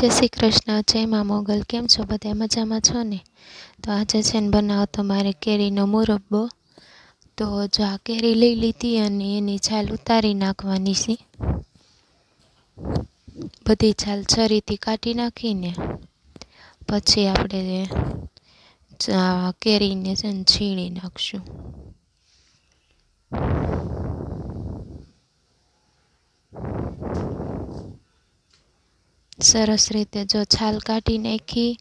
જય શ્રી કૃષ્ણ, જય મા મોગલ. કેમ છો બધા? મજામાં છો ને? તો આજે છે ને બનાવો તમારે કેરીનો મુરબ્બો. તો જો આ કેરી લઈ લીધી અને એની છાલ ઉતારી નાખવાની છે. બધી છાલ છરીથી કાઢી નાખીને પછી આપણે કેરીને છે ને છીણી નાખશું. સરસ રીતે જો છાલ કાઢી નાખી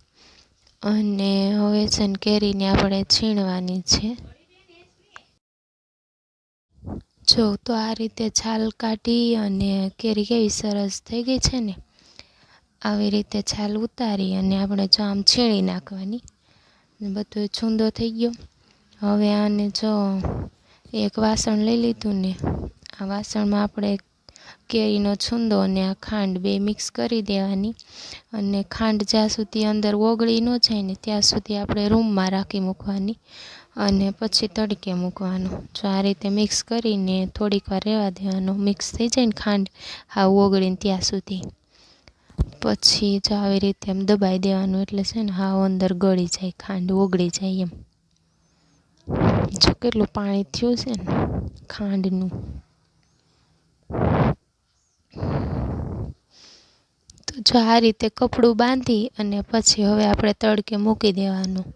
અને હવે છે ને કેરીને આપણે છીણવાની છે. જો તો આ રીતે છાલ કાઢી અને કેરી કેવી સરસ થઈ ગઈ છે ને, આવી રીતે છાલ ઉતારી અને આપણે જો આમ છીણી નાખવાની. બધું છૂંદો થઈ ગયો. હવે આને જો એક વાસણ લઈ લીધું ને, આ વાસણમાં આપણે કેરીનો છૂંદો અને આ ખાંડ બે મિક્સ કરી દેવાની. અને ખાંડ જ્યાં સુધી અંદર ઓગળી ન જાય ને ત્યાં સુધી આપણે રૂમમાં રાખી મૂકવાની અને પછી તડકે મૂકવાનું. જો આ રીતે મિક્સ કરીને થોડીક વાર રહેવા દેવાનું. મિક્સ થઈ જાય ને ખાંડ, હા, ઓગળીને ત્યાં સુધી. પછી જો આવી રીતે એમ દબાઈ દેવાનું એટલે છે ને હાવ અંદર ગળી જાય, ખાંડ ઓગળી જાય એમ. જો કેટલું પાણી થયું છે ને ખાંડનું તો જો આ રીતે કપડું બાંધી અને પછી હવે આપણે તડકે મૂકી દેવાનું.